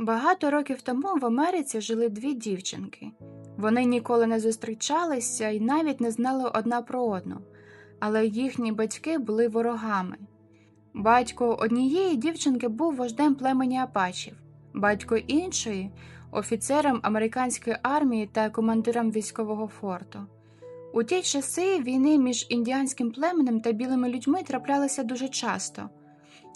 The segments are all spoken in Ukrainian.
Багато років тому в Америці жили дві дівчинки. Вони ніколи не зустрічалися і навіть не знали одна про одну, але їхні батьки були ворогами. Батько однієї дівчинки був вождем племені Апачів, батько іншої офіцером американської армії та командиром військового форту. У ті часи війни між індіанським племенем та білими людьми траплялися дуже часто.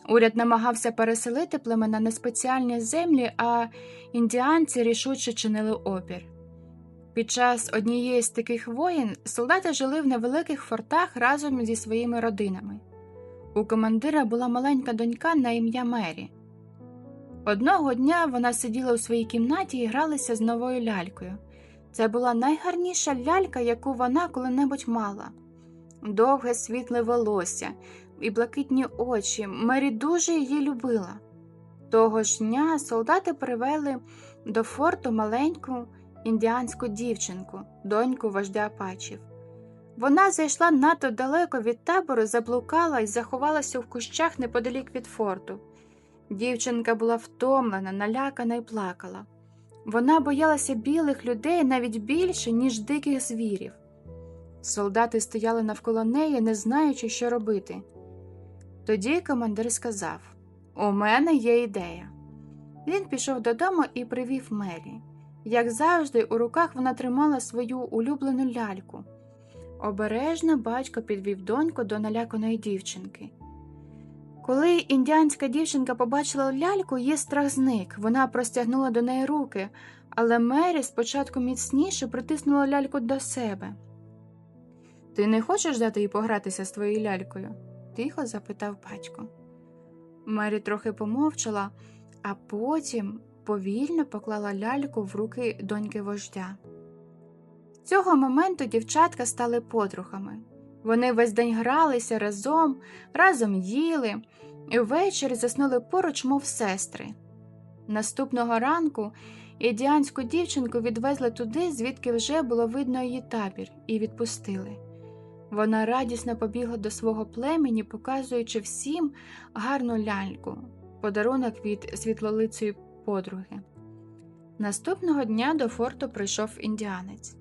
Уряд намагався переселити племена на спеціальні землі, а індіанці рішуче чинили опір. Під час однієї з таких воєн солдати жили в невеликих фортах разом зі своїми родинами. У командира була маленька донька на ім'я Мері. Одного дня вона сиділа у своїй кімнаті і гралася з новою лялькою. Це була найгарніша лялька, яку вона коли-небудь мала. Довге світле волосся і блакитні очі. Мері дуже її любила. Того ж дня солдати привели до форту маленьку індіанську дівчинку, доньку вождя Апачів. Вона зайшла надто далеко від табору, заблукала і заховалася в кущах неподалік від форту. Дівчинка була втомлена, налякана і плакала. Вона боялася білих людей навіть більше, ніж диких звірів. Солдати стояли навколо неї, не знаючи, що робити. Тоді командир сказав У мене є ідея. Він пішов додому і привів Мері. Як завжди, у руках вона тримала свою улюблену ляльку. Обережно батько підвів доньку до наляканої дівчинки. Коли індіанська дівчинка побачила ляльку, її страх зник. Вона простягнула до неї руки, але Мері спочатку міцніше притиснула ляльку до себе. Ти не хочеш дати їй погратися з твоєю лялькою? Тихо запитав батько. Мері трохи помовчала, а потім повільно поклала ляльку в руки доньки вождя. Цього моменту дівчатка стали подругами. Вони весь день гралися разом, разом їли і ввечері заснули поруч, мов сестри. Наступного ранку ідіанську дівчинку відвезли туди, звідки вже було видно її табір, і відпустили. Вона радісно побігла до свого племені, показуючи всім гарну ляльку, подарунок від світлолицої подруги. Наступного дня до форту прийшов індіанець.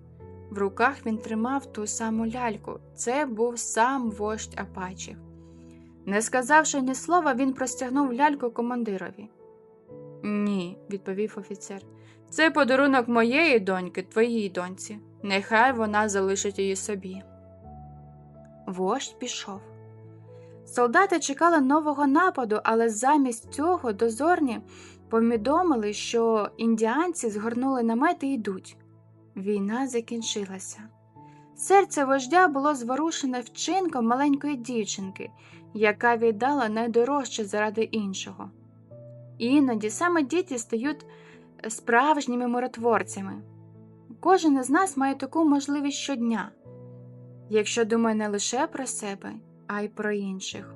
В руках він тримав ту саму ляльку. Це був сам вождь Апачів. Не сказавши ні слова, він простягнув ляльку командирові. Ні, відповів офіцер. Це подарунок моєї доньки, твоїй доньці. Нехай вона залишить її собі. Вождь пішов. Солдати чекали нового нападу, але замість цього дозорні повідомили, що індіанці згорнули намети і йдуть. Війна закінчилася. Серце вождя було зворушене вчинком маленької дівчинки, яка віддала найдорожче заради іншого. Іноді саме діти стають справжніми миротворцями. Кожен із нас має таку можливість щодня, якщо думає не лише про себе, а й про інших.